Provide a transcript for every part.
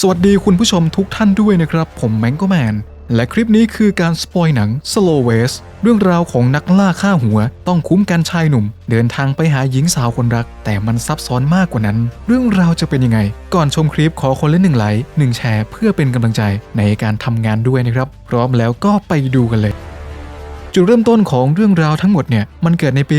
สวัสดีคุณผู้ชมทุกท่านด้วยนะครับ ผมแมงก็แมน และคลิปนี้คือการสปอยหนัง Slow West เรื่องราวของนักล่าฆ่าหัว ต้องคุ้มกันชายหนุ่ม เดินทางไปหาหญิงสาวคนรัก แต่มันซับซ้อนมากกว่านั้น เรื่องราวจะเป็นยังไง ก่อนชมคลิปขอคนละหนึ่งไลค์หนึ่งแชร์เพื่อเป็นกำลังใจในการทำงานด้วยนะครับ พร้อมแล้วก็ไปดูกันเลย จุดเริ่มต้นของเรื่องราวทั้งหมดเนี่ยมันเกิดในปี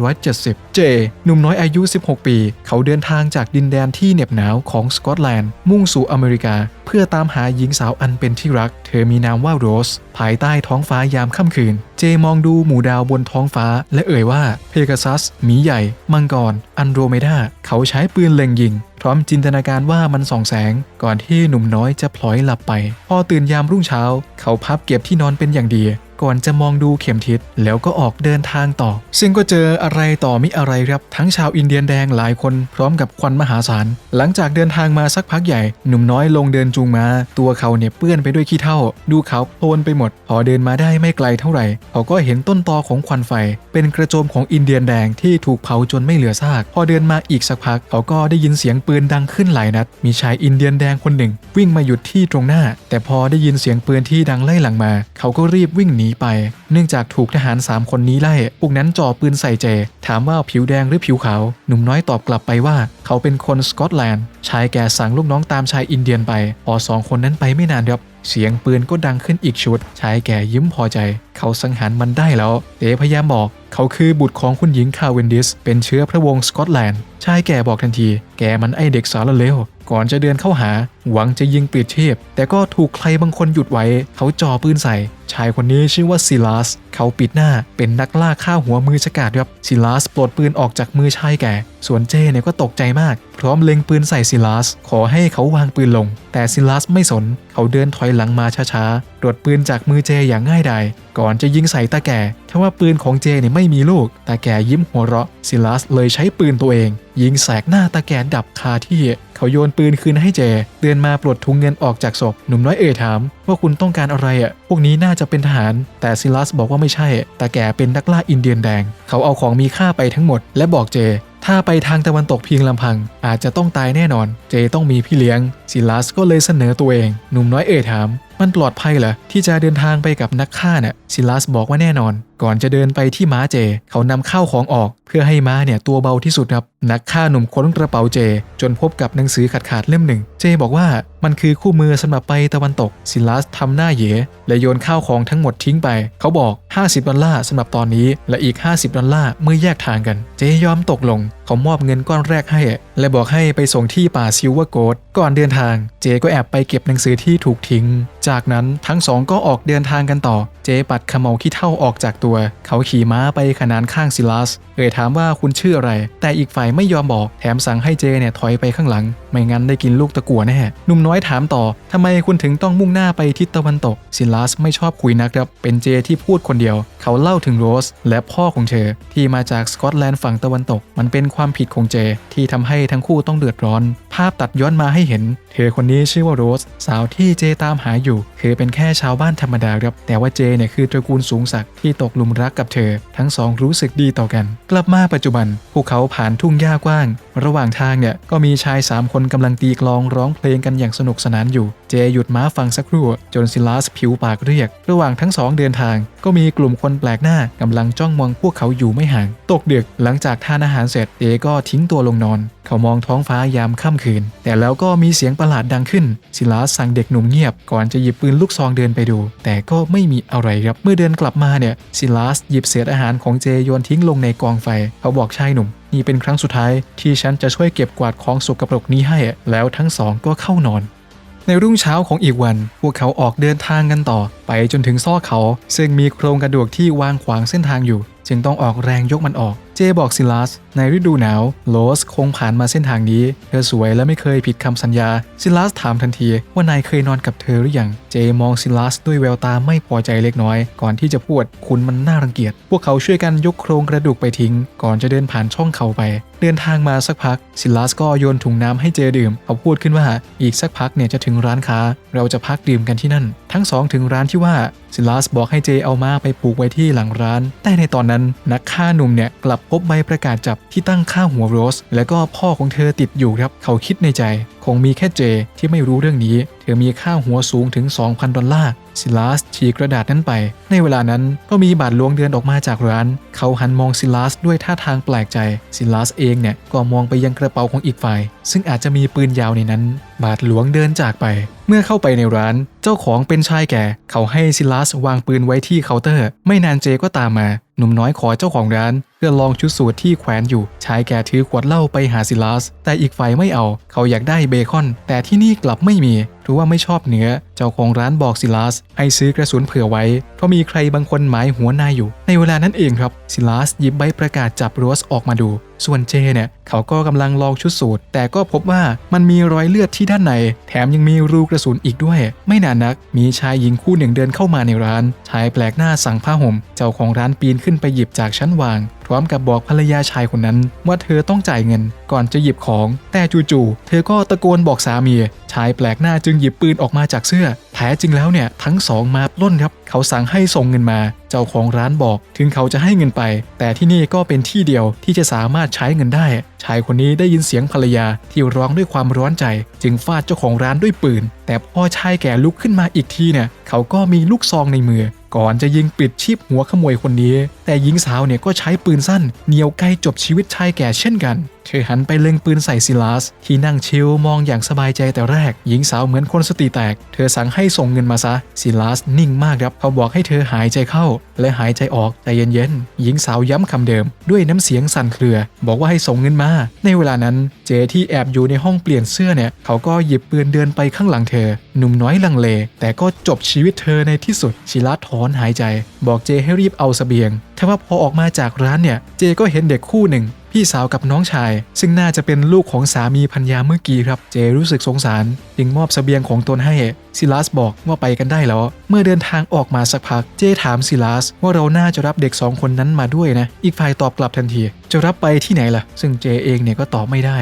1870 เจ หนุ่มน้อยอายุ 16 ปี เขาเดินทางจากดินแดนที่เหน็บหนาวของสกอตแลนด์ มุ่งสู่อเมริกา เพื่อตามหาหญิงสาวอันเป็นที่รัก เธอมีนามว่าโรส ภายใต้ท้องฟ้ายามค่ำคืน เจมองดูหมู่ดาวบนท้องฟ้า และเอ่ยว่าเพกาซัสหมีใหญ่ มังกร อันโดรเมดา เขาใช้ปืนเล็งยิงพร้อมจินตนาการว่ามันส่องแสง ก่อนที่หนุ่มน้อยจะพลอยหลับไป พอตื่นยามรุ่งเช้า เขาพับเก็บที่นอนเป็นอย่างดี ก่อนจะมองดูเข็มทิศแล้วก็ออกเดินทางต่อ ซึ่งก็เจออะไรต่อมิอะไรครับทั้งชาวอินเดียนแดงหลายคนพร้อมกับควันมหาศาล หลังจากเดินทางมาสักพักใหญ่ หนุ่มน้อยลงเดินจูงมา ตัวเขาเนี่ยเปื้อนไปด้วยขี้เถ้า ดูเขาโพลนไปหมด พอเดินมาได้ไม่ไกลเท่าไหร่เขาก็เห็นต้นตอของควันไฟ เป็นกระโจมของอินเดียนแดงที่ถูกเผาจนไม่เหลือซาก พอเดินมาอีกสักพัก เขาก็ได้ยินเสียงปืนดังขึ้นหลายนัด มีชายอินเดียนแดงคนหนึ่ง วิ่งมาหยุดที่ตรงหน้า แต่พอได้ยินเสียงปืนที่ดังไล่หลังมา เขาก็รีบวิ่งหนีไป เนื่องจากถูกทหาร 3 คนนี้ไล่ พวกนั้นจ่อปืนใส่เจ ถามว่าผิวแดงหรือผิวขาว หนุ่มน้อยตอบกลับไปว่า เขาเป็นคนสกอตแลนด์ ชายแก่สั่งลูกน้องตามชายอินเดียนไป พอสองคนนั้นไปไม่นานครับเสียงปืนก็ดังขึ้นอีกชุด ชายแก่ยิ้มพอใจ เขาสังหารมันได้แล้วเจพยายามบอก เขาคือบุตรของคุณหญิงคาเวนดิส เป็นเชื้อพระวงศ์สกอตแลนด์ ชายแก่บอกทันที แกมันไอเด็กสารเลว ก่อนจะเดินเข้าหาหวังจะยิงปลิดชีพ แต่ก็ถูกใครบางคนหยุดไว้ เขาจ่อปืนใส่ ชายคนนี้ชื่อว่าซิลัส เขาปิดหน้าเป็นนักล่าฆ่าหัวมือฉกาจครับซิลัสปลดปืนออกจากมือชายแก่ ส่วนเจเนี่ยก็ตกใจมาก พร้อมเล็งปืนใส่ซิลัส ขอให้เขาวางปืนลง แต่ซิลัสไม่สน เขาเดินถอยหลังมาช้าๆตรวจปืนจากมือเจอย่างง่ายดายก่อนจะยิงใส่ตาแก่ทว่าปืนของเจเนี่ยไม่มีลูก ตาแก่ยิ้มหัวเราะซิลัสเลยใช้ปืนตัวเอง ยิงแสกหน้าตาแก่ดับคาที่ เขาโยนปืนคืนให้เจเดินมาปลดถุงเงินออกจากศพหนุ่มน้อยเอ่ยถาม ว่าคุณต้องการอะไรอะ พวกนี้น่าจะเป็นทหาร แต่ซิลัสบอกว่าไม่ใช่ แต่แกเป็นนักล่าอินเดียนแดง เขาเอาของมีค่าไปทั้งหมด และบอกเจ ถ้าไปทางตะวันตกเพียงลำพัง อาจจะต้องตายแน่นอน เจต้องมีพี่เลี้ยงซิลัสก็เลยเสนอตัวเอง หนุ่มน้อยเอ่ยถาม มันปลอดภัยเหรอที่จะเดินทางไปกับนักฆ่าน่ะซิลัสบอกว่าแน่นอน ก่อนจะเดินไปที่ม้าเจ เขานำข้าวของออก เพื่อให้ม้าเนี่ยตัวเบาที่สุดครับ นักฆ่าหนุ่มค้นกระเป๋าเจ จนพบกับหนังสือขาดขาดเล่มหนึ่ง เจบอกว่ามันคือคู่มือสำหรับไปตะวันตกซิลัสทำหน้าเหยและโยนข้าวของทั้งหมดทิ้งไป เขาบอก 50 ดอลลาร์สำหรับตอนนี้ และอีก 50 ดอลลาร์เมื่อแยกทางกัน เจยอมตกลง เขามอบเงินก้อนแรกให้ และบอกให้ไปส่งที่ป่าซิลเวอร์โกดก่อนเดินทาง เจก็แอบไปเก็บหนังสือที่ถูกทิ้งจากนั้นทั้งสองก็ออกเดินทางกันต่อ เจปัดขมเมาขี้เท่าออกจากตัว เขาขี่ม้าไปขนานข้างซิลัส เอ่ยถามว่าคุณชื่ออะไร แต่อีกฝ่ายไม่ยอมบอก แถมสั่งให้เจเนี่ยถอยไปข้างหลัง ไม่งั้นได้กินลูกตะกั่วแน่ หนุ่มน้อยถามต่อทำไมคุณถึงต้องมุ่งหน้าไปทิศตะวันตก ซิลัสไม่ชอบคุยนักครับ เป็นเจที่พูดคนเดียว เขาเล่าถึงโรส และพ่อของเธอที่มาจากสกอตแลนด์ฝั่งตะวันตก มันเป็นความผิดของเจ ที่ทำให้ทั้งคู่ต้องเดือดร้อน ภาพตัดย้อนมาให้เห็น เธอคนนี้ชื่อว่าโรส สาวที่เจตามหาอยู่คือเป็นแค่ชาวบ้านธรรมดาครับ แต่ว่าเจเนี่ยคือตระกูลสูงศักดิ์ที่ตกหลุมรักกับเธอ ทั้งสองรู้สึกดีต่อกัน กลับมาปัจจุบัน พวกเขาผ่านทุ่งหญ้ากว้าง ระหว่างทางเนี่ยก็มีชายสามคนกำลังตีกลองร้องเพลงกันอย่างสนุกสนานอยู่ เจหยุดม้าฟังสักครู่ จนซิลัสผิวปากเรียก ระหว่างทั้งสองเดินทาง ก็มีกลุ่มคนแปลกหน้ากำลังจ้องมองพวกเขาอยู่ไม่ห่าง ตกดึกหลังจากทานอาหารเสร็จเจก็ทิ้งตัวลงนอน เขามองท้องฟ้ายามค่ำคืน แต่แล้วก็มีเสียงประหลาดดังขึ้นซิลัสสั่งเด็กหนุ่มเงียบก่อนจะหยิบปืนลูกซองเดินไปดู แต่ก็ไม่มีอะไรครับ เมื่อเดินกลับมาเนี่ยซิลัสหยิบเศษอาหารของเจโยนทิ้งลงในกองไฟ เขาบอกชายหนุ่ม นี่เป็นครั้งสุดท้ายที่ฉันจะช่วยเก็บกวาดของสกปรกนี้ให้ แล้วทั้งสองก็เข้านอนในรุ่งเช้าของอีกวัน พวกเขาออกเดินทางกันต่อ ไปจนถึงซอกเขา ซึ่งมีโครงกระดูกที่วางขวางเส้นทางอยู่ จึงต้องออกแรงยกมันออก เจบอกซิลัสในฤดูหนาวโลสคงผ่านมาเส้นทางนี้ เธอสวยและไม่เคยผิดคำสัญญา ซิลัสถามทันทีว่านายเคยนอนกับเธอหรือยัง เจมองซิลัสด้วยแววตาไม่พอใจเล็กน้อย ก่อนที่จะพูดคุณมันน่ารังเกียจ พวกเขาช่วยกันยกโครงกระดูกไปทิ้ง ก่อนจะเดินผ่านช่องเขาไป เดินทางมาสักพัก ซิลัสก็โยนถุงน้ำให้เจดื่ม เขาพูดขึ้นว่าอีกสักพักเนี่ยจะถึงร้านค้า เราจะพักดื่มกันที่นั่น ทั้งสองถึงร้านที่ว่าซิลัสบอกให้เจเอาม้าไปผูกไว้ที่หลังร้าน แต่ในตอนนั้นนักฆ่าหนุ่มเนี่ยกลับพบใบประกาศจับ ที่ตั้งค่าหัวโรส และก็พ่อของเธอติดอยู่ครับเขาคิดในใจ คงมีแค่เจที่ไม่รู้เรื่องนี้ เธอมีค่าหัวสูงถึง 2,000 ดอลลาร์ซิลาสฉีกกระดาษนั้นไป ในเวลานั้นก็มีบาทหลวงเดินออกมาจากร้าน เขาหันมองซิลาสด้วยท่าทางแปลกใจซิลาสเองเนี่ยก็มองไปยังกระเป๋าของอีกฝ่าย ซึ่งอาจจะมีปืนยาวในนั้น บาทหลวงเดินจากไป เมื่อเข้าไปในร้านเจ้าของเป็นชายแก่ เขาให้ซิลาสวางปืนไว้ที่เคาน์เตอร์ ไม่นานเจก็ตามมา หนุ่มน้อยขอเจ้าของร้าน เพื่อลองชุดสูทที่แขวนอยู่ ชายแก่ถือขวดเหล้าไปหาซิลาสแต่อีกฝ่ายไม่เอา เขาอยากได้เบคอน แต่ที่นี่กลับไม่มีหรือว่าไม่ชอบเนื้อ เจ้าของร้านบอกซิลาสให้ซื้อกระสุนเผื่อไว้ เพราะมีใครบางคนหมายหัวนายอยู่ ในเวลานั้นเองครับ ซิลาสหยิบใบประกาศจับโรสออกมาดู ส่วนเจเนี่ยเขาก็กำลังลองชุดสูทแต่ก็พบว่ามันมีรอยเลือดที่ด้านใน แถมยังมีรูกระสุนอีกด้วย ไม่นานนัก มีชายหญิงคู่หนึ่งเดินเข้ามาในร้าน ชายแปลกหน้าสั่งผ้าห่ม เจ้าของร้านปีนขึ้นไปหยิบจากชั้นวาง ร้อมกับบอกภรรยาชายคนนั้น ว่าเธอต้องจ่ายเงินก่อนจะหยิบของ แต่จู่ๆเธอก็ตะโกนบอกสามี ชายแปลกหน้าจึงหยิบปืนออกมาจากเสื้อ แท้จริงแล้วเนี่ยทั้งสองมาปล้นครับ เขาสั่งให้ส่งเงินมา เจ้าของร้านบอก ถึงเขาจะให้เงินไป แต่ที่นี่ก็เป็นที่เดียวที่จะสามารถใช้เงินได้ ชายคนนี้ได้ยินเสียงภรรยาที่ร้องด้วยความร้อนใจ จึงฟาดเจ้าของร้านด้วยปืน แต่พอชายแก่ลุกขึ้นมาอีกทีเนี่ยเขาก็มีลูกซองในมือ ก่อนจะยิงปิดชีพหัวขโมยคนนี้ แต่หญิงสาวเนี่ยก็ใช้ปืนสั้นเหนียวไกลจบชีวิตชายแก่เช่นกัน เธอหันไปเล็งปืนใส่ซิลาสที่นั่งชิลมองอย่างสบายใจแต่แรก หญิงสาวเหมือนคนสติแตก เธอสั่งให้ส่งเงินมาซะซิลาสนิ่งมากครับ เขาบอกให้เธอหายใจเข้า และหายใจออกใจเย็นๆหญิงสาวย้ำคำเดิม ด้วยน้ำเสียงสั่นเครือ บอกว่าให้ส่งเงินมา ในเวลานั้นเจที่แอบอยู่ในห้องเปลี่ยนเสื้อเนี่ยเขาก็หยิบปืนเดินไปข้างหลังเธอ หนุ่มน้อยลังเล แต่ก็จบชีวิตเธอในที่สุดชิลาถอนหายใจ บอกเจให้รีบเอาเสบียงแต่ว่าพอออกมาจากร้านเนี่ยเจก็เห็นเด็กคู่หนึ่ง พี่สาวกับน้องชาย ซึ่งน่าจะเป็นลูกของสามีพัญญาเมื่อกี้ครับ เจรู้สึกสงสาร จึงมอบสเสบียงของตนให้ซิลาสบอกว่าไปกันได้แล้ว เมื่อเดินทางออกมาสักพัก เจถามซิลาสว่าเราน่าจะรับเด็กสองคนนั้นมาด้วยนะ อีกฝ่ายตอบกลับทันที จะรับไปที่ไหนล่ะ ซึ่งเจเองเนี่ยก็ตอบไม่ได้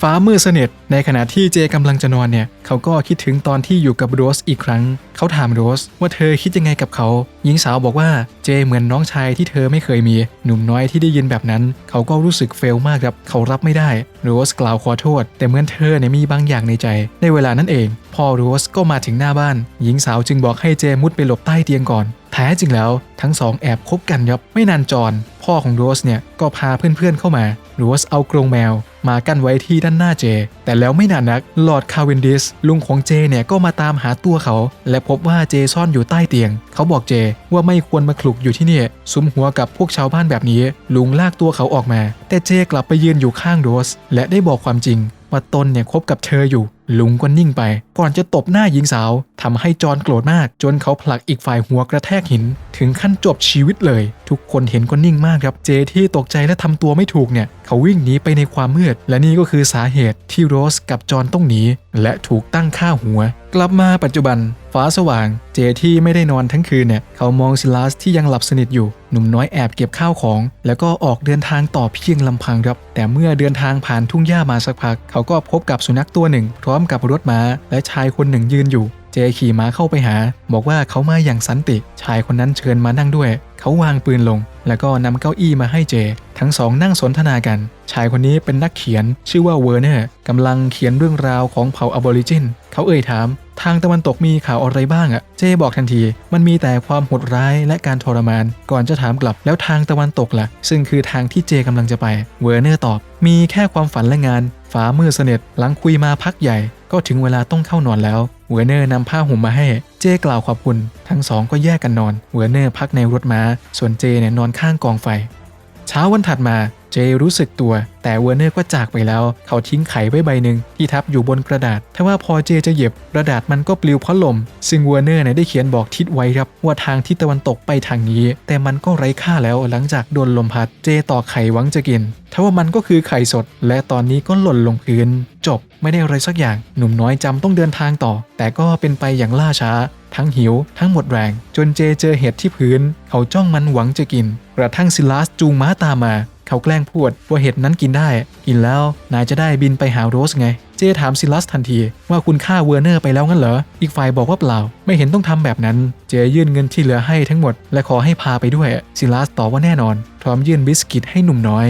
ฟ้ามืดสนิทในขณะที่เจกำลังจะนอนเนี่ย เขาก็คิดถึงตอนที่อยู่กับโรสอีกครั้ง เขาถามโรสว่าเธอคิดยังไงกับเขา หญิงสาวบอกว่าเจเหมือนน้องชายที่เธอไม่เคยมี หนุ่มน้อยที่ได้ยินแบบนั้น เขาก็รู้สึกเฟลมากครับ เขารับไม่ได้ โรสกล่าวขอโทษ แต่เหมือนเธอเนี่ยมีบางอย่างในใจ ในเวลานั้นเอง พอโรสก็มาถึงหน้าบ้าน หญิงสาวจึงบอกให้เจมุดไปหลบใต้เตียงก่อนแท้จริงแล้วทั้งสองแอบคบกันยับไม่นานจอนพ่อของโรสเนี่ยก็พาเพื่อนๆเข้ามาโรสเอากรงแมว มากั้นไว้ที่ด้านหน้าเจ แต่แล้วไม่นานนักลอร์ดคาวินดิสลุงของเจเนี่ยก็มาตามหาตัวเขา และพบว่าเจซ่อนอยู่ใต้เตียง เขาบอกเจว่าไม่ควรมาคลุกอยู่ที่นี่สุมหัวกับพวกชาวบ้านแบบนี้ ลุงลากตัวเขาออกมา แต่เจกลับไปยืนอยู่ข้างโดส และได้บอกความจริงว่าตนเนี่ยคบกับเธออยู่ลุงก็นิ่งไป ก่อนจะตบหน้าหญิงสาวทำให้จอนโกรธมาก จนเขาผลักอีกฝ่ายหัวกระแทกหิน ถึงขั้นจบชีวิตเลย ทุกคนเห็นก็นิ่งมากครับ เจที่ตกใจและทำตัวไม่ถูกเนี่ย เขาวิ่งหนีไปในความมืด และนี่ก็คือสาเหตุที่โรสกับจอนต้องหนี และถูกตั้งค่าหัว กลับมาปัจจุบัน ฟ้าสว่าง เจที่ไม่ได้นอนทั้งคืนเนี่ย เขามองซิลาสที่ยังหลับสนิทอยู่ หนุ่มน้อยแอบเก็บข้าวของ แล้วก็ออกเดินทางต่อเพียงลำพังครับ แต่เมื่อเดินทางผ่านทุ่งหญ้ามาสักพัก เขาก็พบกับสุนัขตัวหนึ่งพร้อมกับรถม้า และชายคนหนึ่งยืนอยู่ เจขี่ม้าเข้าไปหา บอกว่าเขามาอย่างสันติ ชายคนนั้นเชิญมานั่งด้วย เขาวางปืนลง แล้วก็นำเก้าอี้มาให้เจ ทั้งสองนั่งสนทนากัน ชายคนนี้เป็นนักเขียน ชื่อว่าเวอร์เนอร์กำลังเขียนเรื่องราวของเผ่าอบอริจิน เขาเอ่ยถาม ทางตะวันตกมีข่าวอะไรบ้างอะเจบอกทันที มันมีแต่ความโหดร้ายและการทรมาน ก่อนจะถามกลับแล้วทางตะวันตกล่ะ ซึ่งคือทางที่เจกำลังจะไป เวอร์เนอร์ตอบ มีแค่ความฝันและงานฟ้ามืดสนิทหลังคุยมาพักใหญ่ ก็ถึงเวลาต้องเข้านอนแล้วเวอร์เนอร์นำผ้าห่มมาให้ เจกล่าวขอบคุณ ทั้งสองก็แยกกันนอน เวอร์เนอร์พักในรถม้า ส่วนเจเนี่ยนอนข้างกองไฟ เช้าวันถัดมาเจรู้สึกตัว แต่เวอร์เนอร์ก็จากไปแล้ว เขาทิ้งไขไว้ใบหนึ่งที่ทับอยู่บนกระดาษถ้าว่าพอเจจะเหยียบกระดาษมันก็ปลิวเพราะลม ซึ่งเวอร์เนอร์เนี่ยได้เขียนบอกทิศไว้ครับ ว่าทางทิศตะวันตกไปทางนี้ แต่มันก็ไร้ค่าแล้วหลังจากโดนลมพัดเจต่อไข่หวังจะกินทว่ามันก็คือไข่สด และตอนนี้ก็หล่นลงพื้นจบไม่ได้อะไรสักอย่าง หนุ่มน้อยจำต้องเดินทางต่อ แต่ก็เป็นไปอย่างล่าช้า ทั้งหิว ทั้งหมดแรง จนเจเจอเห็ดที่พื้น เขาจ้องมันหวังจะกิน กระทั่งซิลาสจูงม้าตามมา เขาแกล้งพูดว่าเห็ดนั้นกินได้ กินแล้วนายจะได้บินไปหาโรสไง เจถามซิลัสทันทีว่าคุณฆ่าเวอร์เนอร์ไปแล้วงั้นเหรอ อีกฝ่ายบอกว่าเปล่า ไม่เห็นต้องทำแบบนั้น เจยื่นเงินที่เหลือให้ทั้งหมด และขอให้พาไปด้วย ซิลัสตอบว่าแน่นอน พร้อมยื่นบิสกิตให้หนุ่มน้อย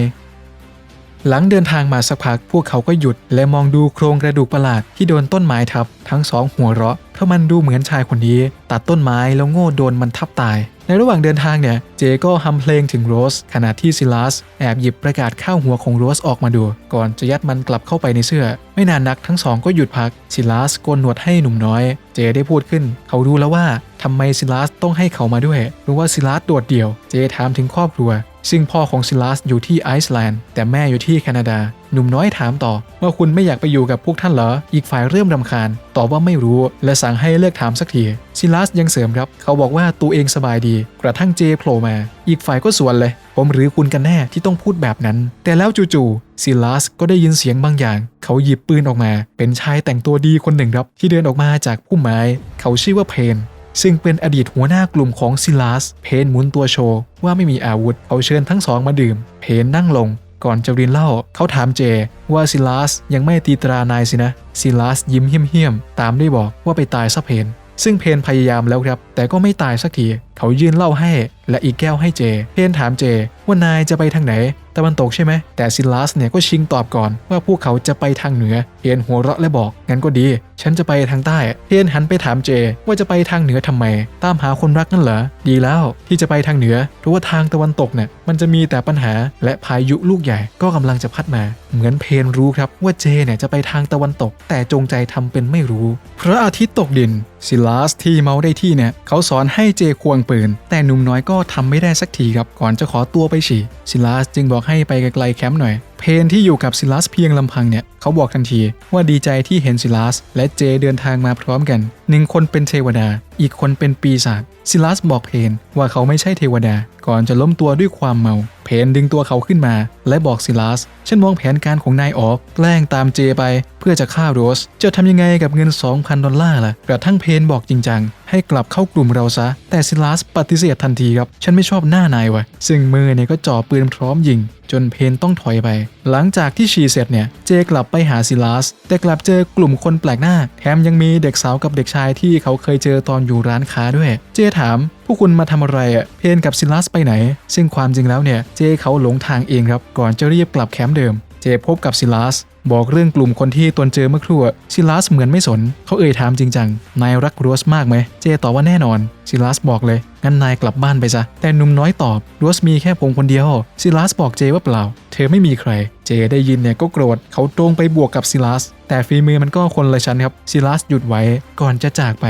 หลังเดินทางมาสักพัก พวกเขาก็หยุด และมองดูโครงกระดูกประหลาดที่โดนต้นไม้ทับ ทั้งสองหัวเราะ เพราะมันดูเหมือนชายคนนี้ ตัดต้นไม้แล้วโง่โดนมันทับตาย ในระหว่างเดินทางเนี่ย เจก็ฮัมเพลงถึงโรส ขณะที่ซิลัสแอบหยิบประกาศข้าวหัวของโรสออกมาดู ก่อนจะยัดมันกลับเข้าไปในเสื้อ ไม่นานนักทั้งสองก็หยุดพัก ซิลัสโกนหนวดให้หนุ่มน้อย เจได้พูดขึ้น เขารู้แล้วว่าทำไมซิลัสต้องให้เขามาด้วยราะว่าซิลัสโดดเดี่ยว เจถามถึงครอบครัว ซึ่งพ่อของซิลัสอยู่ที่ไอซ์แลนด์แต่แม่อยู่ที่แคนาดา หนุ่มน้อยถามต่อ ว่าคุณไม่อยากไปอยู่กับพวกท่านเหรอ อีกฝ่ายเริ่มรำคาญตอบว่าไม่รู้ และสั่งให้เลิกถามสักทีซิลัสยังเสริมครับ เขาบอกว่าตัวเองสบายดี กระทั่งเจโผล่มา อีกฝ่ายก็สวนเลย ผมหรือคุณกันแน่ที่ต้องพูดแบบนั้น แต่แล้วจู่ๆซิลัสก็ได้ยินเสียงบางอย่าง เขาหยิบปืนออกมา เป็นชายแต่งตัวดีคนหนึ่งครับที่เดินออกมาจากพุ่มไม้ เขาชื่อว่าเพน ซึ่งเป็นอดีตหัวหน้ากลุ่มของซิลัสเพนหมุนตัวโชว์ว่าไม่มีอาวุธเขาเชิญทั้งสองมาดื่ม เพนนั่งลง ก่อนจะรินเหล้าเขาถามเจ ว่าซิลัสยังไม่ตีตรานายสินะซิลัสยิ้มเหี้ยมๆตามด้บอกว่าไปตายซะเพนซึ่งเพนพยายามแล้วครับ แต่ก็ไม่ตายสักที เขายื่นเหล้าให้ และอีกแก้วให้เจ เพนถามเจ ว่านายจะไปทางไหนตะวันตกใช่ไหม แต่ซิลัสเนี่ยก็ชิงตอบก่อน ว่าพวกเขาจะไปทางเหนือ เพนหัวเราะและบอก งั้นก็ดี ฉันจะไปทางใต้ เพนหันไปถามเจ ว่าจะไปทางเหนือทำไม ตามหาคนรักนั่นเหรอ ดีแล้วที่จะไปทางเหนือ เพราะว่าทางตะวันตกเนี่ยมันจะมีแต่ปัญหา และพายุลูกใหญ่ก็กำลังจะพัดมา เหมือนเพนรู้ครับว่าเจเนี่ยจะไปทางตะวันตก แต่จงใจทำเป็นไม่รู้ พระอาทิตย์ตกดิน ซิลัสที่เมาได้ที่เนี่ยเขาสอนให้เจควงปืน แต่หนุ่มน้อยก็ทำไม่ได้สักทีครับ ก่อนจะขอตัวไปฉี่ซิลัสจึงบอกให้ไปไกลๆแคมป์หน่อย เพนที่อยู่กับซิลัสเพียงลำพังเนี่ย เขาบอกทันทีว่าดีใจที่เห็นซิลัสและเจเดินทางมาพร้อมกันหนึ่งคนเป็นเทวดา อีกคนเป็นปีศาจ ซิลัสบอกเพนว่าเขาไม่ใช่เทวดา ก่อนจะล้มตัวด้วยความเมา เพนดึงตัวเขาขึ้นมา และบอกซิลัส ฉันมองแผนการของนายออก แกล้งตามเจไป เพื่อจะฆ่าโรส จะทำยังไงกับเงิน 2,000 ดอลลาร์ล่ะ กระทั่งเพนบอกจริงจัง ให้กลับเข้ากลุ่มเราซะ แต่ซิลัสปฏิเสธทันทีครับ ฉันไม่ชอบหน้านายวะซึ่งมือเนี่ยก็จ่อปืนพร้อมยิง จนเพนต้องถอยไป หลังจากที่ฉีเสร็จเนี่ยเจกลับไปหาซิลัส แต่กลับเจอกลุ่มคนแปลกหน้า แถมยังมีเด็กสาวกับเด็กชายที่เขาเคยเจอตอนอยู่ร้านค้าด้วย เจถามพวกคุณมาทำอะไรอะ เพนกับซิลัสไปไหน ซึ่งความจริงแล้วเนี่ย เจเขาหลงทางเองครับ ก่อนจะรีบกลับแคมป์เดิม เจพบกับซิลัสบอกเรื่องกลุ่มคนที่ตนเจอเมื่อครู่ซิลัสเหมือนไม่สน เขาเอ่ยถามจริงจัง นายรักโรสมากไหม เจตอบว่าแน่นอนซิลัสบอกเลย งั้นนายกลับบ้านไปซะ แต่หนุ่มน้อยตอบโรสมีแค่ผมคนเดียวซิลัสบอกเจว่าเปล่า เธอไม่มีใคร เจได้ยินเนี่ยก็โกรธ เขาตรงไปบวกกับซิลัส แต่ฝีมือมันก็คนละชั้นครับ ซิลัสหยุดไว้ก่อนจะจากไป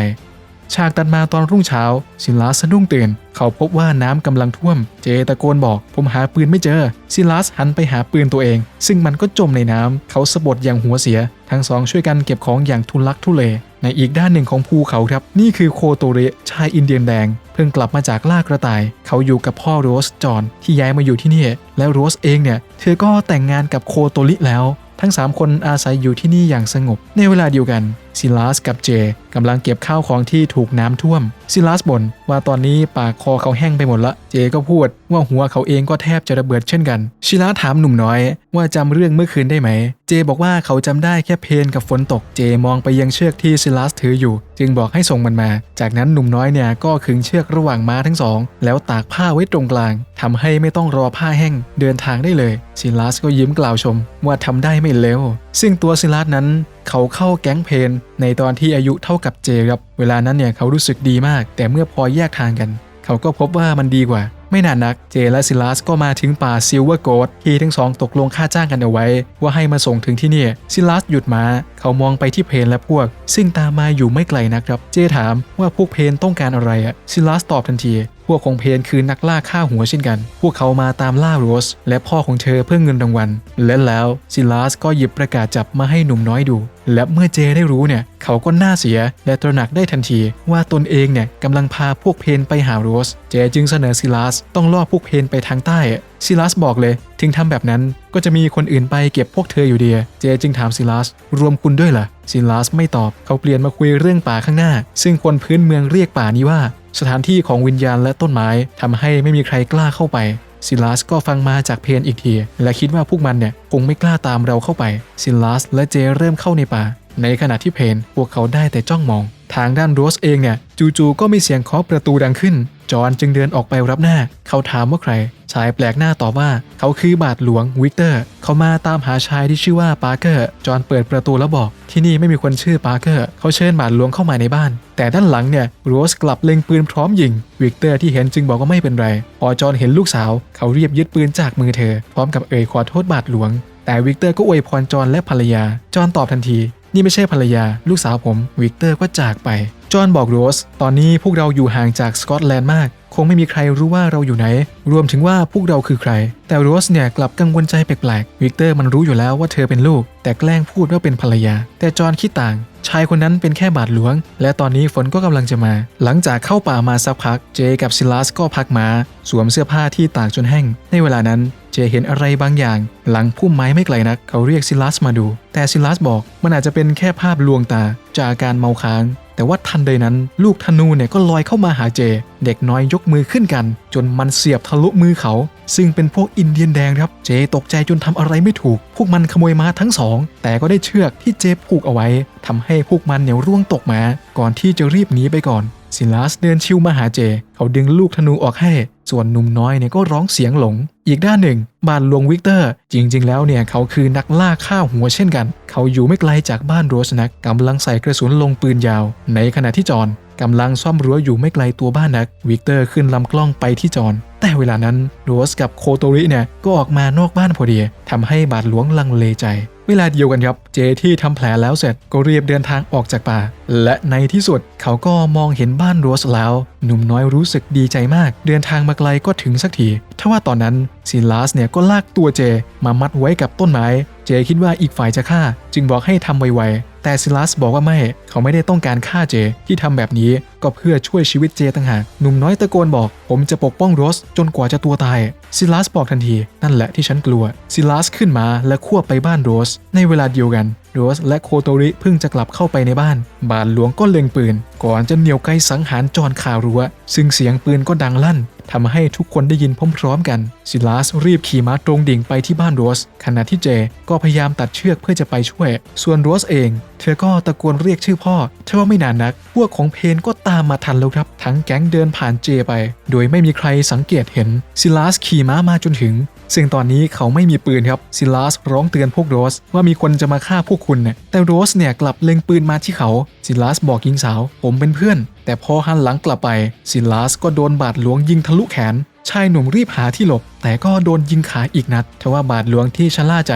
ฉากตัดมาตอนรุ่งเช้าซิลัสสะดุ้งตื่น เขาพบว่าน้ำกำลังท่วม เจตะโกนบอก ผมหาปืนไม่เจอซิลัสหันไปหาปืนตัวเอง ซึ่งมันก็จมในน้ำเขาสะบดอย่างหัวเสีย ทั้งสองช่วยกันเก็บของอย่างทุลักทุเล ในอีกด้านหนึ่งของภูเขาครับ นี่คือโคโตเรชายอินเดียนแดง เพิ่งกลับมาจากล่ากระต่าย เขาอยู่กับพ่อโรสจอนที่ย้ายมาอยู่ที่นี่ แล้วโรสเองเนี่ย เธอก็แต่งงานกับโคโตริแล้ว ทั้ง 3 คนอาศัยอยู่ที่นี่อย่างสงบ ในเวลาเดียวกันซิลาสกับเจกำลังเก็บข้าวของที่ถูกน้ำท่วมซิลาสบ่นว่าตอนนี้ปากคอเขาแห้งไปหมดละ เจก็พูด ว่าหัวเขาเองก็แทบจะระเบิดเช่นกัน ชิลัสถามหนุ่มน้อยว่าจำเรื่องเมื่อคืนได้ไหม เจบอกว่าเขาจำได้แค่เพนกับฝนตก เจมองไปยังเชือกที่ซิลัสถืออยู่ จึงบอกให้ส่งมันมา จากนั้นหนุ่มน้อยเนี่ยก็ขึงเชือกระหว่างม้าทั้งสอง แล้วตากผ้าไว้ตรงกลางทำให้ไม่ต้องรอผ้าแห้ง เดินทางได้เลย ซิลัสก็ยิ้มกล่าวชม ว่าทำได้ไม่เลวซึ่งตัวซิลัสนั้นเขาเข้าแก๊งเพนในตอนที่อายุเท่ากับเจครับ เวลานั้นเนี่ยเขารู้สึกดีมาก แต่เมื่อพอแยกทางกัน เขาก็พบว่ามันดีกว่า ไม่นานนักเจและซิลัสก็มาถึงป่าซิลเวอร์โกดที่ทั้งสองตกลงค่าจ้างกันเอาไว้ ว่าให้มาส่งถึงที่นี่ซิลัสหยุดมา เขามองไปที่เพนและพวก ซึ่งตามมาอยู่ไม่ไกลนะครับ เจถามว่าพวกเพนต้องการอะไรอะซิลัสตอบทันทีพวกของเพนคือนักล่าฆ่าหัวเช่นกัน พวกเขามาตามล่าโรส และพ่อของเธอเพื่อเงินรางวัล และแล้วซิลัสก็หยิบประกาศจับมาให้หนุ่มน้อยดู และเมื่อเจได้รู้เนี่ย เขาก็น่าเสีย และตระหนักได้ทันที ว่าตนเองเนี่ยกำลังพาพวกเพนไปหาโรส เจจึงเสนอซิลัสต้องล่อพวกเพนไปทางใต้ซิลัสบอกเลย ถึงทำแบบนั้นก็จะมีคนอื่นไปเก็บพวกเธออยู่ดี เจจึงถามซิลัสรวมคุณด้วยเหรอ ซินลัสไม่ตอบเขาเปลี่ยนมาคุยเรื่องป่าข้างหน้า ซึ่งคนพื้นเมืองเรียกป่านี้ว่า สถานที่ของวิญญาณและต้นไม้ทำให้ไม่มีใครกล้าเข้าไปซิลัสก็ฟังมาจากเพนอีกที และคิดว่าพวกมันเนี่ยคงไม่กล้าตามเราเข้าไปซิลัสและเจเริ่มเข้าในป่า ในขณะที่เพนพวกเขาได้แต่จ้องมอง ทางด้านโรสเองเนี่ยจู่ๆก็มีเสียงเคาะประตูดังขึ้น จอห์นจึงเดินออกไปรับหน้า เขาถามว่าใคร ชายแปลกหน้าตอบว่า เขาคือบาทหลวงวิกเตอร์ เขามาตามหาชายที่ชื่อว่าปาร์เกอร์ จอห์นเปิดประตูแล้วบอก ที่นี่ไม่มีคนชื่อปาร์เกอร์ เขาเชิญบาทหลวงเข้ามาในบ้าน แต่ด้านหลังเนี่ยโรสกลับเล็งปืนพร้อมยิง วิกเตอร์ที่เห็นจึงบอกว่าไม่เป็นไร พอจอห์นเห็นลูกสาว เขาเรียบยึดปืนจากมือเธอ พร้อมกับเอ่ยขอโทษบาทหลวง แต่วิกเตอร์ก็อวยพรจอห์นและภรรยา จอห์นตอบทันที นี่ไม่ใช่ภรรยา ลูกสาวผม วิกเตอร์ก็จากไป จอห์นบอกโรส ตอนนี้พวกเราอยู่ห่างจากสกอตแลนด์มาก คงไม่มีใครรู้ว่าเราอยู่ไหน รวมถึงว่าพวกเราคือใคร แต่โรสเนี่ยกลับกังวลใจแปลกๆ วิกเตอร์มันรู้อยู่แล้วว่าเธอเป็นลูก แต่แกล้งพูดว่าเป็นภรรยา แต่จอห์นคิดต่าง ชายคนนั้นเป็นแค่บาทหลวง และตอนนี้ฝนก็กำลังจะมา หลังจากเข้าป่ามาสักพัก เจกับซิลัสก็พักมา สวมเสื้อผ้าที่ตากจนแห้ง ในเวลานั้นเจเห็นอะไรบางอย่าง หลังพุ่มไม้ไม่ไกลนัก เขาเรียกซิลัสมาดู แต่ซิลัสบอกมันอาจจะเป็นแค่ภาพลวงตาจากอาการเมาค้าง แต่ว่าทันใดนั้น ลูกธนูเนี่ยก็ลอยเข้ามาหาเจ เด็กน้อยยกมือขึ้นกัน จนมันเสียบทะลุมือเขา ซึ่งเป็นพวกอินเดียนแดงครับ เจตกใจจนทำอะไรไม่ถูก พวกมันขโมยม้าทั้งสอง แต่ก็ได้เชือกที่เจผูกเอาไว้ทำให้พวกมันเนี่ยร่วงตกมา ก่อนที่จะรีบหนีไปก่อนซิลัสเดินชิวมาหาเจ เขาดึงลูกธนูออกให้ ส่วนหนุ่มน้อยเนี่ยก็ร้องเสียงหลง อีกด้านหนึ่งบ้านหลวงวิกเตอร์ จริง ๆ แล้วเนี่ยเขาคือนักล่าฆ่าหัวเช่นกัน เขาอยู่ไม่ไกลจากบ้านโรสนักกำลังใส่กระสุนลงปืนยาว ในขณะที่จอนกำลังซ่อมรั้วอยู่ไม่ไกลตัวบ้านนัก วิกเตอร์ขึ้นลำกล้องไปที่จอนแต่เวลานั้นโรสกับโคโตริเนี่ยก็ออกมานอกบ้านพอดีทำให้บาดหลวงลังเลใจ เวลาเดียวกันครับ เจที่ทำแผลแล้วเสร็จก็เรียบเดินทางออกจากป่า และในที่สุดเขาก็มองเห็นบ้านโรสแล้ว หนุ่มน้อยรู้สึกดีใจมาก เดินทางมาไกลก็ถึงสักทีทว่าตอนนั้นซินลาสเนี่ยก็ลากตัวเจมามัดไว้กับต้นไม้ เจคิดว่าอีกฝ่ายจะฆ่า จึงบอกให้ทำไวๆ แต่ซิลัสบอกว่าไม่ เขาไม่ได้ต้องการฆ่าเจ ที่ทำแบบนี้ก็เพื่อช่วยชีวิตเจต่างหาก หนุ่มน้อยตะโกนบอก ผมจะปกป้องโรสจนกว่าจะตัวตาย ซิลัสบอกทันที นั่นแหละที่ฉันกลัว ซิลัสขึ้นมาและควบไปบ้านโรส ในเวลาเดียวกันโรสและโคโตริเพิ่งจะกลับเข้าไปในบ้าน บาทหลวงก็เล็งปืน ก่อนจะเหนี่ยวไกสังหารจอนคารัว ซึ่งเสียงปืนก็ดังลั่น ทำให้ทุกคนได้ยินพร้อมๆกัน ซิลัสรีบขี่ม้าตรงดิ่งไปที่บ้านโรส ขณะที่เจก็พยายามตัดเชือกเพื่อจะไปช่วย ส่วนโรสเอง เธอก็ตะโกนเรียกชื่อพ่อเทว่าไม่นานนัก พวกของเพนก็ตามมาทันแล้วครับ ทั้งแก๊งเดินผ่านเจไป โดยไม่มีใครสังเกตเห็น ซิลัสขี่ม้ามาจนถึง ซึ่งตอนนี้เขาไม่มีปืนครับซิลัสร้องเตือนพวกโรสว่ามีคนจะมาฆ่าพวกคุณเนี่ยแต่โรสเนี่ยกลับเล็งปืนมาที่เขาซิลัสบอกหญิงสาว ผมเป็นเพื่อน แต่พอหันหลังกลับไปซิลัสก็โดนบาดหลวงยิงทะลุแขนชายหนุ่มรีบหาที่หลบ แต่ก็โดนยิงขาอีกนัดทว่าบาดหลวงที่ชะล่าใจ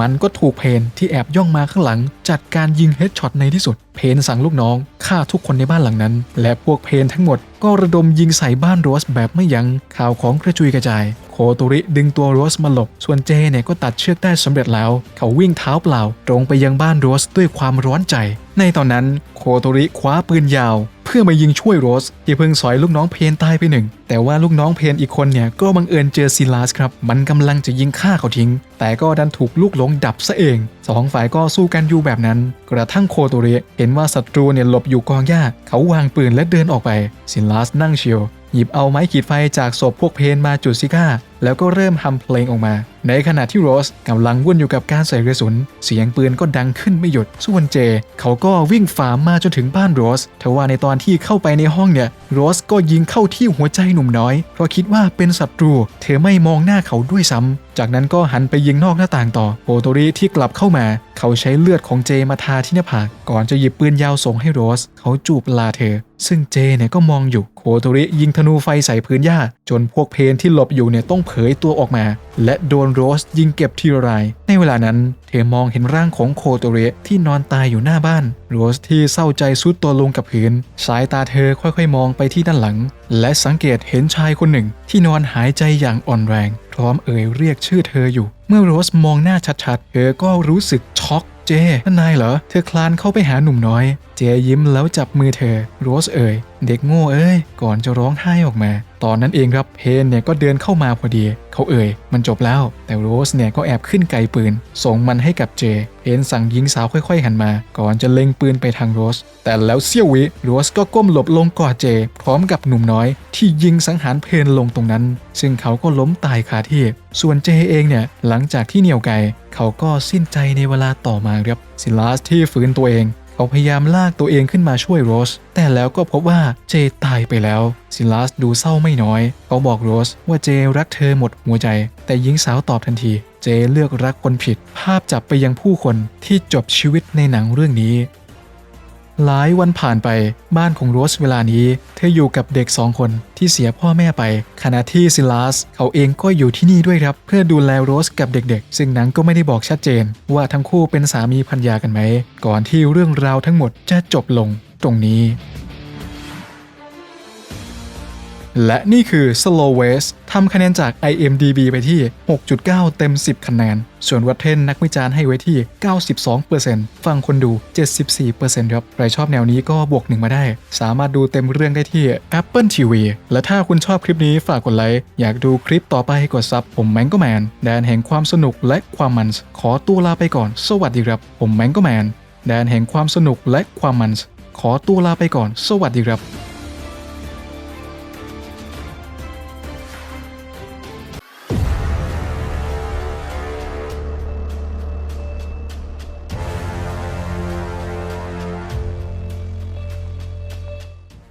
มันก็ถูกเพนที่แอบย่องมาข้างหลัง จัดการยิงเฮดช็อตในที่สุด เพนสั่งลูกน้องฆ่าทุกคนในบ้านหลังนั้น และพวกเพนทั้งหมดก็ระดมยิงใส่บ้านโรสแบบไม่ยัง้งข่าวของกระจุยกระจาย โคโตริดึงตัวโรสมาหลบ ส่วนเจเนี่ยก็ตัดเชือกได้สำเร็จแล้ว เขาวิ่งเท้าเปล่า ตรงไปยังบ้านโรสด้วยความร้อนใจ ในตอนนั้นโคโตริคว้าปืนยาว เพื่อมายิงช่วยโรส ที่เพิ่งสอยลูกน้องเพนตายไปหนึ่ง แต่ว่าลูกน้องเพนอีกคนเนี่ยก็บังเอิญเจอซิลาสครับ มันกำลังจะยิงฆ่าเขาทิ้ง แต่ก็ดันถูกลูกหลงดับซะเองสองฝ่ายก็สู้กันอยู่แบบนั้น กระทั่งโคโตริเห็นว่าศัตรูเนี่ยหลบอยู่กองหญ้าเขาวางปืนและเดินออกไปซิลาสนั่งเชียว หยิบเอาไม้ขีดไฟจากศพพวกเพนมาจุดซิก้า แล้วก็เริ่มทำเพลงออกมา ในขณะที่โรสกำลังวุ่นอยู่กับการใส่กระสุน เสียงปืนก็ดังขึ้นไม่หยุด ส่วนเจ เขาก็วิ่งฝ่ามาจนถึงบ้านโรสทว่าในตอนที่เข้าไปในห้องเนี่ย โรสก็ยิงเข้าที่หัวใจหนุ่มน้อย เพราะคิดว่าเป็นศัตรู เธอไม่มองหน้าเขาด้วยซ้ำ จากนั้นก็หันไปยิงนอกหน้าต่างต่อโปโตริที่กลับเข้ามา เขาใช้เลือดของเจมาทาที่หน้าผากก่อนจะหยิบปืนยาวส่งให้โรส เขาจูบลาเธอ ซึ่งเจเนี่ยก็มองอยู่โคโตริยิงธนูไฟใส่พื้นหญ้า จนพวกเพนที่หลบอยู่เนี่ยต้องเผยตัวออกมา และโดนโรสยิงเก็บทีละราย ในเวลานั้น เธอมองเห็นร่างของโคโตริที่นอนตายอยู่หน้าบ้าน โรสที่เศร้าใจสุดตัวลงกับพื้น สายตาเธอค่อยๆ มองไปที่ด้านหลัง และสังเกตเห็นชายคนหนึ่งที่นอนหายใจอย่างอ่อนแรง ร้อมเอ่ยเรียกชื่อเธออยู่ เมื่อโรสมองหน้าชัดๆ เธอก็รู้สึกช็อกเจนั่นนายเหรอ เธอคลานเข้าไปหาหนุ่มน้อย เจยิ้มแล้วจับมือเธอ โรสเอ่ย เด็กโง่เอ้ย ก่อนจะร้องไห้ออกมา ตอนนั้นเองครับเพนเนี่ยก็เดินเข้ามาพอดี เขาเอ่ย มันจบแล้ว แต่โรสเนี่ยก็แอบขึ้นไกปืน ส่งมันให้กับเจเพนสั่งหญิงสาวค่อยๆ หันมา ก่อนจะเล็งปืนไปทางโรส แต่แล้วเสี้ยววิโรสก็ก้มหลบลงกอดเจ พร้อมกับหนุ่มน้อย ที่ยิงสังหารเพนลงตรงนั้น ซึ่งเขาก็ล้มตายคาที่ ส่วนเจเองเนี่ยหลังจากที่เหนียวไกเขาก็สิ้นใจในเวลาต่อมาครับซิลาสที่ฝืนตัวเอง เขาพยายามลากตัวเองขึ้นมาช่วยโรส แต่แล้วก็พบว่าเจตายไปแล้ว ซิลัสดูเศร้าไม่น้อย เขาบอกโรสว่าเจรักเธอหมดหัวใจ แต่หญิงสาวตอบทันที เจเลือกรักคนผิด ภาพจับไปยังผู้คนที่จบชีวิตในหนังเรื่องนี้ หลายวันผ่านไปบ้านของโรสเวลานี้ เธออยู่กับเด็กสองคนที่เสียพ่อแม่ไป ขณะที่ซิลาสเขาเองก็อยู่ที่นี่ด้วยครับ เพื่อดูแลโรสกับเด็กๆ ซึ่งหนังก็ไม่ได้บอกชัดเจน ว่าทั้งคู่เป็นสามีภรรยากันไหม ก่อนที่เรื่องราวทั้งหมดจะจบลงตรงนี้ และนี่คือ Slow West ทำคะแนนจาก IMDB ไปที่ 6.9 เต็ม 10 คะแนน ส่วนวัตเทนนักวิจารณ์ให้ไว้ที่ 92%ฟังคนดู 74%ครับ ใครชอบแนวนี้ก็บวกหนึ่งมาได้ สามารถดูเต็มเรื่องได้ที่ Apple TV และถ้าคุณชอบคลิปนี้ฝากกดไลค์ อยากดูคลิปต่อไปให้กดซับ ผมแมงก็แมน แดนแห่งความสนุกและความมัน ขอตัวลาไปก่อน สวัสดีครับ ผมแมงก็แมน แดนแห่งความสนุกและความมัน ขอตัวลาไปก่อน สวัสดีครับ